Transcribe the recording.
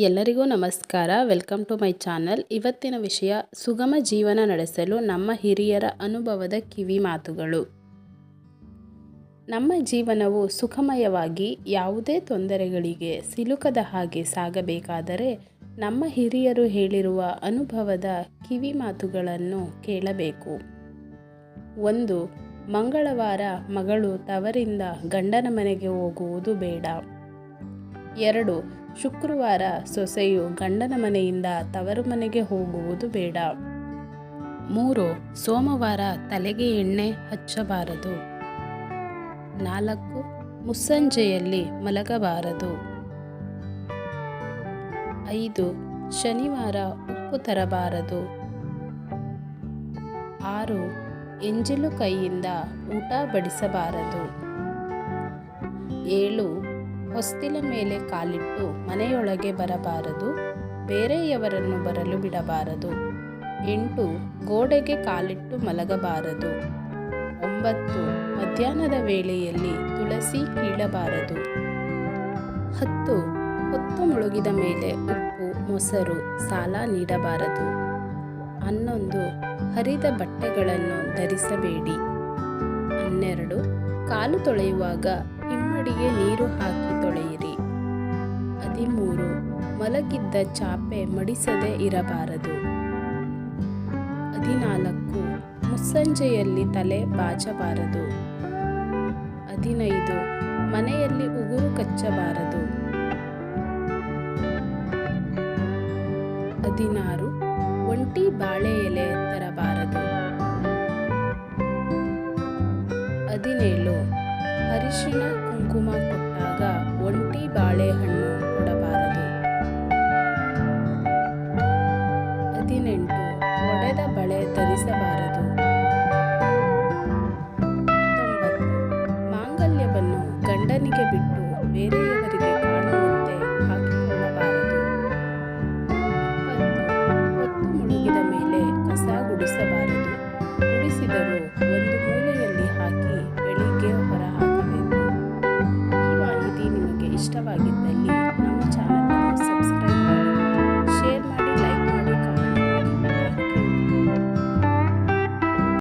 ಎಲ್ಲರಿಗೂ ನಮಸ್ಕಾರ. Welcome to my channel. ಇವತ್ತಿನ ವಿಷಯ, ಸುಗಮ ಜೀವನ ನಡೆಸಲು ನಮ್ಮ ಹಿರಿಯರ ಅನುಭವದ ಕಿವಿ ಮಾತುಗಳು. ನಮ್ಮ ಜೀವನವು ಸುಖಮಯವಾಗಿ ಯಾವುದೇ ತೊಂದರೆಗಳಿಗೆ ಸಿಲುಕದ ಹಾಗೆ ಸಾಗಬೇಕಾದರೆ ನಮ್ಮ ಹಿರಿಯರು ಹೇಳಿರುವ ಅನುಭವದ ಕಿವಿ ಮಾತುಗಳನ್ನು ಕೇಳಬೇಕು. ಒಂದು, ಮಂಗಳವಾರ ಮಗಳು ತವರಿಂದ ಗಂಡನ ಮನೆಗೆ ಹೋಗುವುದು ಬೇಡ. ಎರಡು, ಶುಕ್ರವಾರ ಸೊಸೆಯು ಗಂಡನ ಮನೆಯಿಂದ ತವರು ಮನೆಗೆ ಹೋಗುವುದು ಬೇಡ. ಮೂರು, ಸೋಮವಾರ ತಲೆಗೆ ಎಣ್ಣೆ ಹಚ್ಚಬಾರದು. ನಾಲ್ಕು, ಮುಸ್ಸಂಜೆಯಲ್ಲಿ ಮಲಗಬಾರದು. ಐದು, ಶನಿವಾರ ಉಪ್ಪು ತರಬಾರದು. ಆರು, ಎಂಜಿಲು ಕೈಯಿಂದ ಊಟ ಬಡಿಸಬಾರದು. ಏಳು ಹೊಸ್ತಿಲ ಮೇಲೆ ಕಾಲಿಟ್ಟು ಮನೆಯೊಳಗೆ ಬರಬಾರದು, ಬೇರೆಯವರನ್ನು ಬರಲು ಬಿಡಬಾರದು. ಎಂಟು, ಗೋಡೆಗೆ ಕಾಲಿಟ್ಟು ಮಲಗಬಾರದು. ಒಂಬತ್ತು, ಮಧ್ಯಾಹ್ನದ ವೇಳೆಯಲ್ಲಿ ತುಳಸಿ ಕೀಳಬಾರದು. ಹತ್ತು, ಹೊತ್ತು ಮುಳುಗಿದ ಮೇಲೆ ಉಪ್ಪು, ಮೊಸರು, ಸಾಲ ನೀಡಬಾರದು. ಹನ್ನೊಂದು, ಹರಿದ ಬಟ್ಟೆಗಳನ್ನು ಧರಿಸಬೇಡಿ. ಹನ್ನೆರಡು, ಕಾಲು ತೊಳೆಯುವಾಗ ಹಿಮ್ಮಡಿಗೆ ನೀರು ಹಾಕಿ ತೊಳೆಯಿರಿ. ಹದಿಮೂರು. ಮಲಗಿದ್ದ ಚಾಪೆ ಮಡಿಸದೆ ಇರಬಾರದು. ಹದಿನಾಲ್ಕು. ಮುಸ್ಸಂಜೆಯಲ್ಲಿ ತಲೆ ಬಾಚಬಾರದು ಹದಿನೈದು. ಮನೆಯಲ್ಲಿ ಉಗುರು ಕಚ್ಚಬಾರದು. ಹದಿನಾರು. ಒಂಟಿ ಬಾಳೆ ಎಲೆ ತರಬಾರದು. ಹದಿನೇಳು. ಅರಿಶಿನ ಕುಂಕುಮ ಕೊಟ್ಟಾಗ ಒಂಟಿ ಬಾಳೆಹಣ್ಣು ಕೊಡಬಾರದು. ಹದಿನೆಂಟು. ಒಡೆದ ಬಳೆ ಧರಿಸಬಾರದು. ಮಾಂಗಲ್ಯವನ್ನು ಗಂಡನಿಗೆ ಬಿಟ್ಟು ಬೇರೆಯವರಿಗೆ ಇಷ್ಟವಾಗಿದ್ದಲ್ಲಿ